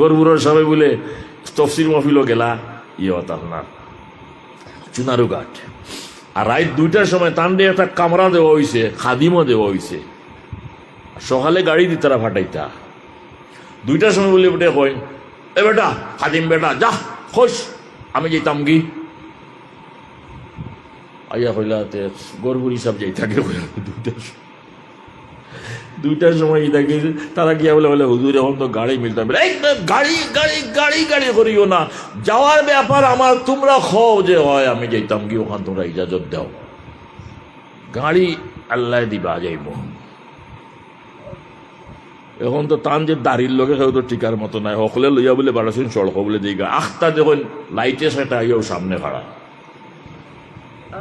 গরবুরের সবাই বলে তফসির মফিলও গেলা ইয়ে চুনারু ঘাট। আর রাত দুইটার সময় তান্ডে একটা কামরা দেওয়া হয়েছে খাদিমও দেওয়া হয়েছে সকালে গাড়ি দি তারা ফাটাইতা দুইটার সময় বলে বেটে কয়, এ বেটা, খাদিম বেটা, যা, খোঁজ, আমি যেতাম কি আইয়া কইলা, তে গরবুর হিসাব যাই থাকে দুইটার সময়। দুইটার সময় ইদাকে তারা গিয়া বলে বলে, হুজুর, এখন তো গাড়ি মিলতাম এই গাড়ি গাড়ি গাড়ি গাড়ি করিও না। যাওয়ার ব্যাপার আমার, তোমরা খাও যে, হয়, আমি যাইতাম কি ওখান তোমরা ইজাজত দাও। গাড়ি আল্লাহ দিবা, যাইব। এখন তো টান যে দাড়ির লোকে কেউ তো টিকার মতো নাই। সকলে লইয়া বলে বাড়াছেন সড়ক বলে দিগা। আখটা যখন লাইটে সেটা আইয়াও সামনে খাড়া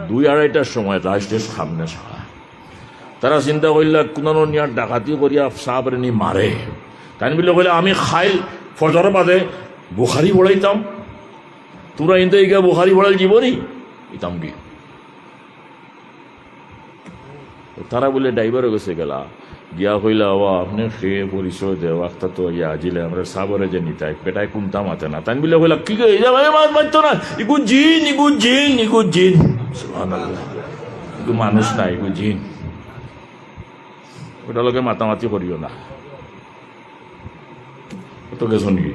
দুই আড়াইটার সময় রাষ্ট্রের সামনে ছাড়া তারা চিন্তা করলে কোনো নিয়ার ডাকাতি করিয়া সাপরে নি মারে। তাই বলে কইলে, আমি খাইল, ফজর বাদে বুখারি বড়াইতাম তোরা ইন্দে ইগা বুখারি বড়াল জীবনই ইতাম কি? তারা বলে ড্রাইভারও গেছে গেলা। গিয়া কইলা, ও, আপনি খেয়ে পরিচয় দেও, একটা তো ইয়া আজিলে আমরা সাবরে যে নিতাই পেটাই কুমতা মাতে না। তাই বলে কইলা, কি কই মানতো না? ইগু জিন ইগু জিন ইগু জিন মানুষ না ইগু জিন ওটা লোকে মাতামাতি করিও না। তো গেছো নাকি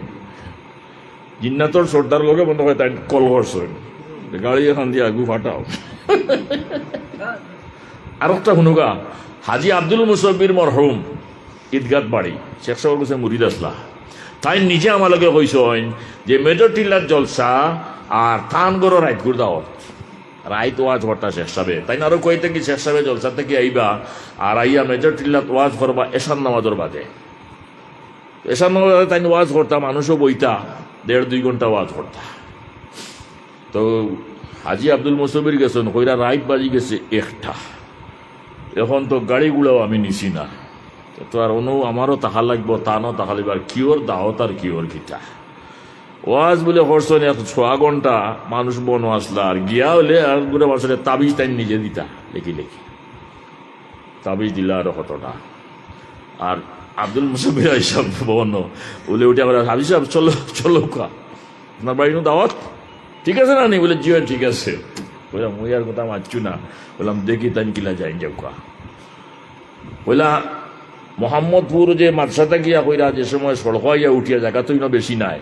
জিন্নাতর সর্দার লোকে বন্ধ হয় তাই কল করছেন। গাড়ি এখন দিয়ে আগু ফাটাও। আর একটা শুনুগা, হাজি আব্দুল মুসব্বির মরহুম ঈদগাত বাড়ি, শেখ সাহেব কাছে মুরিদ আসলা। তাই নিজে আমালোকে কইসন যে মেজর টিল্লার জলসা আর থান গড় রাইতগুর দাওয়াত রাইত ওয়াজ ভরটা শেষ সাবে তাই আরও কইতে কি শেষ সাবে জলসা থেকে আইবা, আর আইয়া মেজর টিল্লাত ওয়াজ করবা এশান নামাজের বাদে। এশান নামাজ তাই ওয়াজ করতাম মানুষও বইতা, দেড় দুই ঘণ্টা ওয়াজ করতা তো হাজি আব্দুল মুসবির গেছেন, কইরা রাইত বাজি গেছে একটা। এখন তো গাড়িগুলোও আমি নিছি না। তো আর অনু আমারও তাহা লাগবো, তানও তাহা আর কিওর দাওয়াত আর কিওর গীতা। ওয়াজ বলে করছেন এত ছয়া ঘণ্টা মানুষ বন আসলা, আর গিয়া হলে আরগুলো মানুষের তাবিজ তাই নিজে দিতা, লেখি লেখি। তাবিজ দিলা আর কতটা আর আব্দুল মুসবির এইসব বন বলে উঠে আমরা হাবি সাহেব, চলো চলো কা আপনার বাড়ি দাওয়াত? ঠিক আছে না নি? বলে, জিও, ঠিক আছে। বললাম মুই আর কথা মারছু না। বললাম দেখি তাই কিলা যাই, যাও কা বললা মোহাম্মদপুর যে মাদ্রাসাটা গিয়া কইরা যে সময় সড়ক ইয়া উঠিয়া জায়গা তো ইনো বেশি নাই।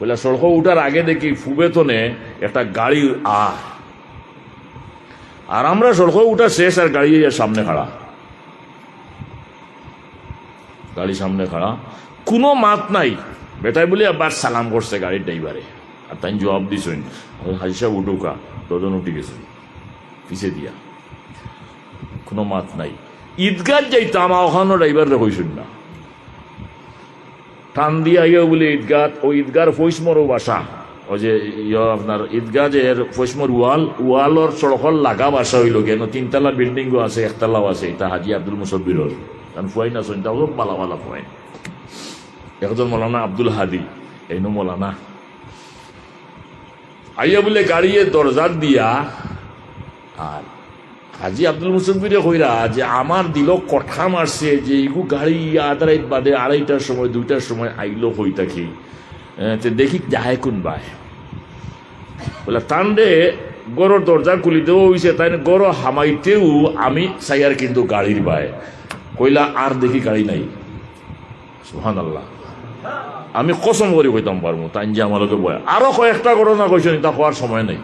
বললা সড়ক উঠার আগে দেখি ফুবেতনে একটা গাড়ি আ আর আমরা সড়ক উঠা শেষ, আর গাড়ি সামনে খাড়া। গাড়ি সামনে খাড়া। কোনো মাত নাই। বেটাই বলে, আবার সালাম করছে গাড়ির ড্রাইভারে। আর তাই জবাব দিছেন, হাজি সাহেব, উঠুকা দুজন উঠে গেছে পিছে দিয়া। কোনো মাত নাই। ঈদগাহ যাইতাম ওখানো ড্রাইভার কইসুন না। টান দিয়া ইয়ে বলে ঈদগাহ, ও ঈদগার ফৈসমরও বাসা। ও যে ইয়ে আপনার ঈদগাহ যে এর ফৈসমর ওয়াল, ওয়ালর সড়কল লাগা বাসা হইল কেন তিনতলা বিল্ডিংও আছে, একতলাও আছে, এটা হাজি আব্দুল মুসব্বিরর কারণ ফুয়াই না শুনতে খুব পালা পালা ফুয়াই একজন মৌলানা আব্দুল হাদি এইনো মৌলানা। আইয়া বলে গাড়িয়ে দরজার দিয়া। আর হাজি আব্দুল মুসব্বিরে কইরা যে আমার দিল কঠা মারছে যে ইগু গাড়ি আদারাইত বাদে আড়াইটার সময়, দুইটার সময় আইলো হই থাকি তে দেখি যাহাই কোন বাই। বলে টান্ডে গরর দরজা খুলি দেওয়া হয়েছে তাই গর হামাইতেও আমি সাইয়ার কিন্তু গাড়ির বাই। কইলা, আর দেখি গাড়ি নাই। সুহান আল্লাহ আমি কসম করে কইতাম পারব তাই যে আমালোকে বয়। আরও কয়েকটা ঘটনা কইছেন তা হওয়ার সময় নেই।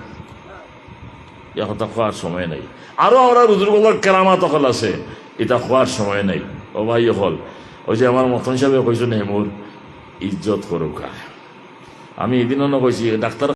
এটা খোয়ার সময় নেই। আরও আমরা রুজুরগুলোর কেরামা তখন আছে এটা খোয়ার সময় নেই। ও ভাই হল ওই যে আমার মতন হিসাবে কইছেন হেমুর ইজ্জত করুক আমি এদিনও কইছি ডাক্তার